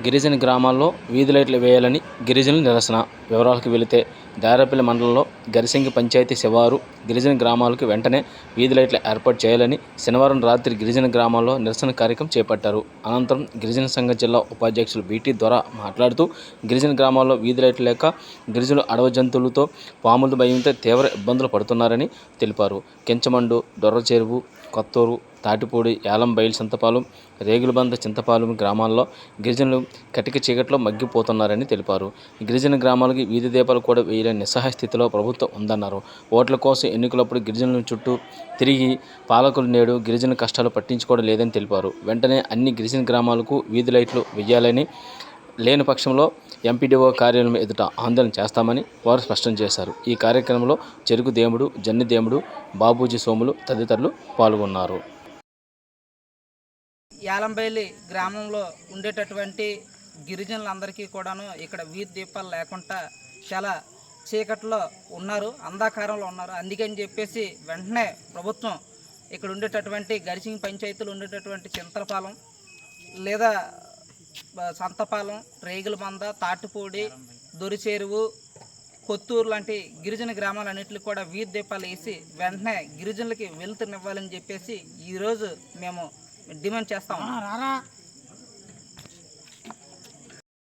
గిరిజన గ్రామాల్లో వీధి లైట్లు వేయాలని గిరిజనుల నిరసన. వివరాలకు వెళితే దారేపల్లి మండలంలో గరిసింగి పంచాయతీ శివారు గిరిజన గ్రామాలకు వెంటనే వీధి లైట్లు ఏర్పాటు చేయాలని శనివారం రాత్రి గిరిజన గ్రామాల్లో నిరసన కార్యక్రమం చేపట్టారు. అనంతరం గిరిజన సంఘ జిల్లా ఉపాధ్యక్షులు బీటీ ద్వారా మాట్లాడుతూ గిరిజన గ్రామాల్లో వీధి లైట్లు లేక గిరిజనులు అడవ జంతువులతో పాముల భయంతో తీవ్ర ఇబ్బందులు పడుతున్నారని తెలిపారు. కెంచమండు దొర్ర చెరువు కొత్తూరు తాటిపూడి యాలం బయలు చింతపాలెం రేగులబంద చింతపాలెం గ్రామాల్లో గిరిజనులు కటిక చీకట్లో మగ్గిపోతున్నారని తెలిపారు. గిరిజన గ్రామాలకి వీధి దీపాలు కూడా వేయలేని నిస్సహాయ స్థితిలో ప్రభుత్వం ఉందన్నారు. ఓట్ల కోసం ఎన్నికలప్పుడు గిరిజనుల చుట్టూ తిరిగి పాలకులు నేడు గిరిజన కష్టాలు పట్టించుకోవడం లేదని తెలిపారు. వెంటనే అన్ని గిరిజన గ్రామాలకు వీధి లైట్లు వేయాలని లేని పక్షంలో ఎంపీడీఓ కార్యాలయం ఎదుట ఆందోళన చేస్తామని వారు స్పష్టం చేశారు. ఈ కార్యక్రమంలో చెరుకు దేముడు జన్ని దేముడు బాబూజీ సోములు తదితరులు పాల్గొన్నారు. యాలంబైలి గ్రామంలో ఉండేటటువంటి గిరిజనులందరికీ కూడాను ఇక్కడ వీధి దీపాలు లేకుండా చాలా చీకట్లో ఉన్నారు అంధాకారంలో ఉన్నారు. అందుకని చెప్పేసి వెంటనే ప్రభుత్వం ఇక్కడ ఉండేటటువంటి గరిసింగ్ పంచాయతీలు ఉండేటటువంటి చింతలపాలెం లేదా సంతపాలెం రేగుల మంద తాటిపూడి దొరిచేరువు కొత్తూరు లాంటి గిరిజన గ్రామాలన్నింటికి కూడా వీధి దీపాలు వేసి వెంటనే గిరిజనులకి వెలుతురునివ్వాలని చెప్పేసి ఈరోజు మేము డిమాండ్ చేస్తాము